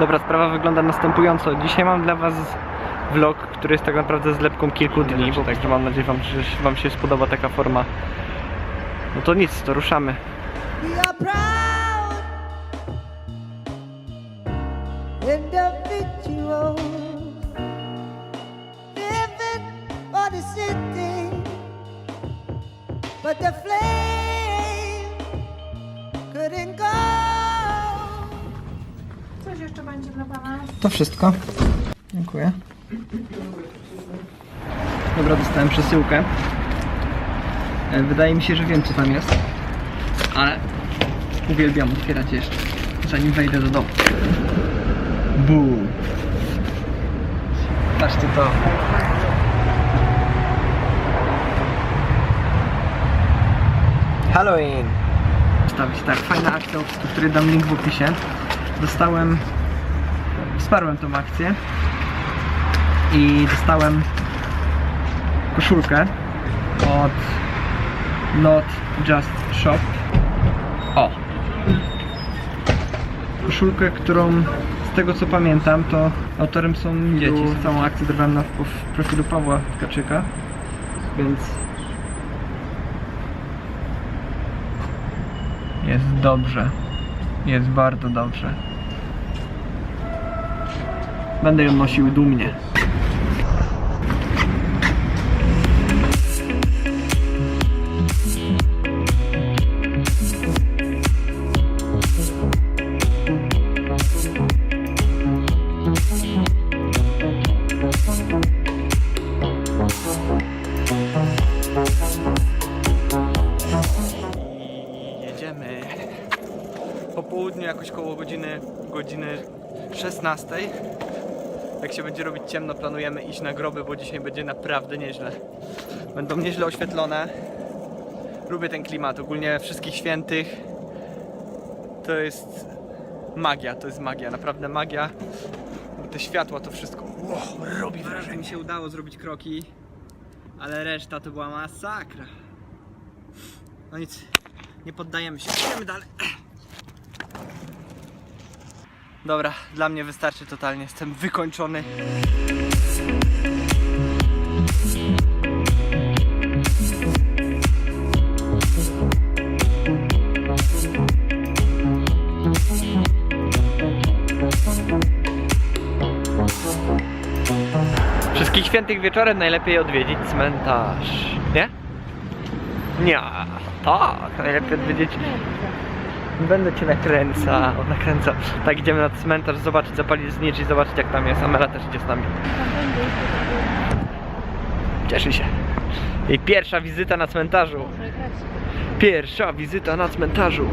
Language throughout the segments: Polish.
Dobra, sprawa wygląda następująco. Dzisiaj mam dla was vlog, który jest tak naprawdę zlepką kilku dni, bo także mam nadzieję, wam, że wam się spodoba taka forma. No to nic, to ruszamy. But the flame jeszcze będzie dla Pana? To wszystko. Dziękuję. Dobra, dostałem przesyłkę. E, Wydaje mi się, że wiem co tam jest. Ale uwielbiam otwierać jeszcze, zanim wejdę do domu. Boom. Patrzcie to. Halloween. Stawić tak, fajna akcja, o której dam link w opisie. Dostałem wsparłem tą akcję i dostałem koszulkę od Not Just Shop. O! Koszulkę, którą z tego co pamiętam, to autorem są dzieci. Całą akcję zrobiłem na w profilu Pawła Tkaczyka, więc jest dobrze. Jest bardzo dobrze. Będę ją nosił dumnie. Jedziemy po południu jakoś koło godziny, godziny 16. Jak się będzie robić ciemno, planujemy iść na groby, bo dzisiaj będzie naprawdę nieźle. Będą nieźle oświetlone. Lubię ten klimat, ogólnie wszystkich świętych. To jest magia, to jest magia, naprawdę magia. Te światła, to wszystko wow, robi wrażenie. Mi się udało zrobić kroki, ale reszta to była masakra. No nic, nie poddajemy się, idziemy dalej. Dobra, dla mnie wystarczy totalnie. Jestem wykończony. Wszystkich świętych wieczorem najlepiej odwiedzić cmentarz. Nie? Nie. Tak, najlepiej odwiedzić Będę cię nakręcał, nakręcał. Tak, idziemy na cmentarz zobaczyć, zapalić znicz i zobaczyć jak tam jest. Amela też idzie z nami. Cieszy się. Jej pierwsza wizyta na cmentarzu. Pierwsza wizyta na cmentarzu.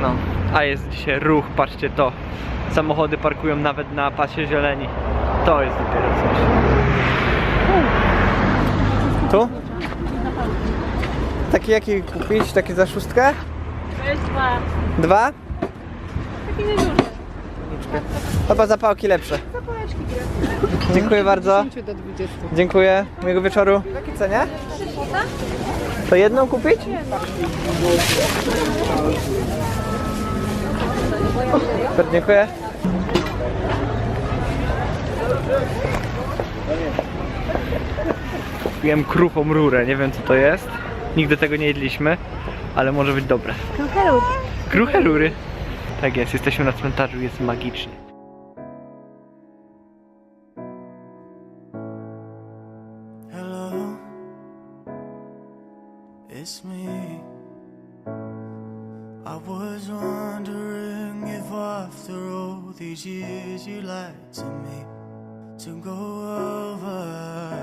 No, a jest dzisiaj ruch, patrzcie to. Samochody parkują nawet na pasie zieleni. To jest dopiero coś. Tu? Taki jaki kupić? Taki za szóstkę? Jest dwa. Dwa? Takie nieduże. Chyba zapałki lepsze. Zapałeczki Dziękuję bardzo. 10 do 20. Dziękuję. Miłego wieczoru. W jakiej cenie? To jedną kupić? Super, dziękuję. Kupiłem kruchą rurę, nie wiem co to jest. Nigdy tego nie jedliśmy, ale może być dobre. Krucherut. Kruche rury. Tak jest, jesteśmy na cmentarzu, jest magicznie. Hello, it's me. I was wondering if after all these years you'd like to me to go over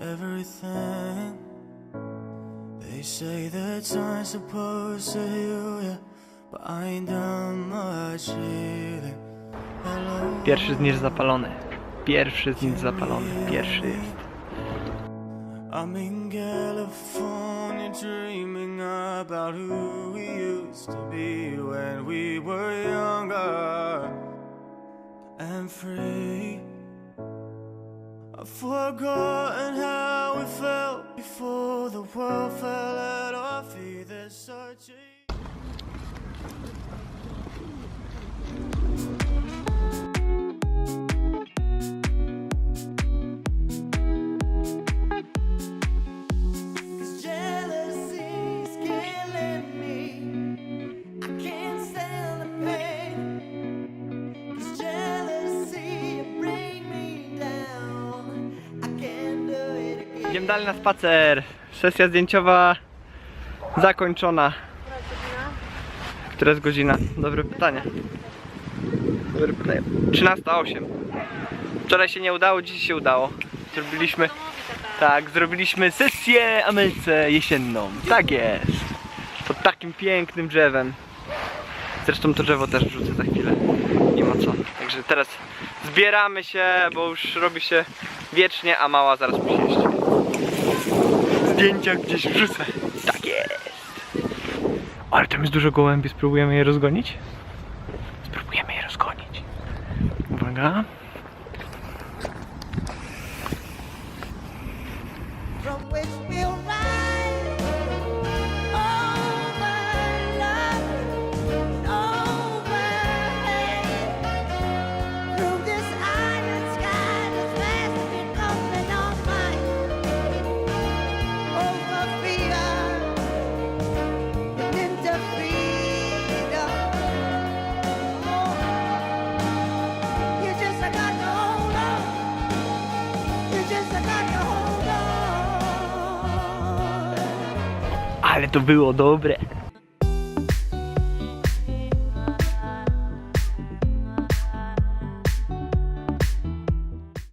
everything. They say that time's supposed to heal you, but I ain't done much healing. Hello. Pierwszy znicz zapalony. Pierwszy znicz zapalony. Pierwszy jest. I'm in California dreaming about who we used to be when we were younger and free. I've forgotten how we felt before the world fell at our feet. There's such a idziemy dalej na spacer. Sesja zdjęciowa zakończona. Która jest godzina? Dobre pytanie. Dobre pytanie. 13.08. Wczoraj się nie udało, dziś się udało. Zrobiliśmy. Tak, zrobiliśmy sesję Amelce jesienną. Tak jest. Pod takim pięknym drzewem. Zresztą to drzewo też wrzucę za chwilę. Nie ma co. Także teraz zbieramy się, bo już robi się wiecznie, a mała zaraz musi jeść. Zdjęcia gdzieś wrzucę. Tak jest. Ale tam jest dużo gołębi, spróbujemy je rozgonić? Spróbujemy je rozgonić. Uwaga. Ale to było dobre.